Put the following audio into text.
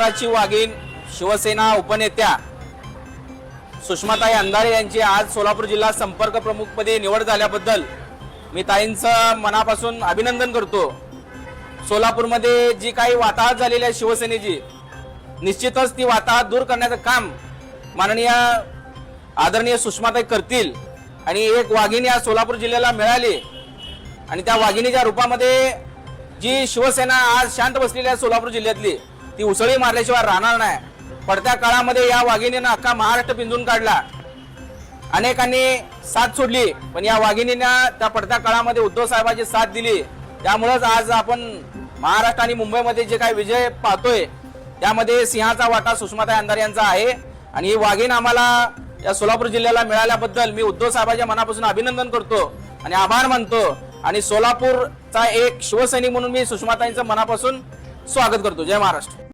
महाराष्ट्राची वाघीण शिवसेना उपनेत्या सुषमाताई अंधारे यांची आज सोलापूर जिल्हा संपर्क प्रमुखपदी निवड झाल्याबद्दल मी ताईंचं मनापासून अभिनंदन करतो. सोलापूरमध्ये जी काही वाताहत झालेली आहे शिवसेनेची निश्चितच ती वाताहत दूर करण्याचं काम माननीय आदरणीय सुषमाताई करतील आणि एक वाघिणी या सोलापूर जिल्ह्याला मिळाली आणि त्या वाघिणीच्या रूपामध्ये जी शिवसेना आज शांत बसलेली आहे सोलापूर जिल्ह्यातली ती उसळी मारल्याशिवाय राहणार नाही. पडत्या काळामध्ये या वाघिणीनं अख्खा महाराष्ट्र पिंजून काढला. अनेकांनी साथ सोडली पण या वाघिणीनं त्या पडत्या काळामध्ये उद्धव साहेबांची साथ दिली. त्यामुळंच आज आपण महाराष्ट्र आणि मुंबईमध्ये जे काही विजय पाहतोय त्यामध्ये सिंहाचा वाटा सुषमाताई अंधारे यांचा आहे. आणि ही वाघीण आम्हाला या सोलापूर जिल्ह्याला मिळाल्याबद्दल मी उद्धव साहेबांच्या मनापासून अभिनंदन करतो आणि आभार मानतो. आणि सोलापूरचा एक शिवसैनिक म्हणून मी सुषमाताईंचं मनापासून स्वागत करतो. जय महाराष्ट्र.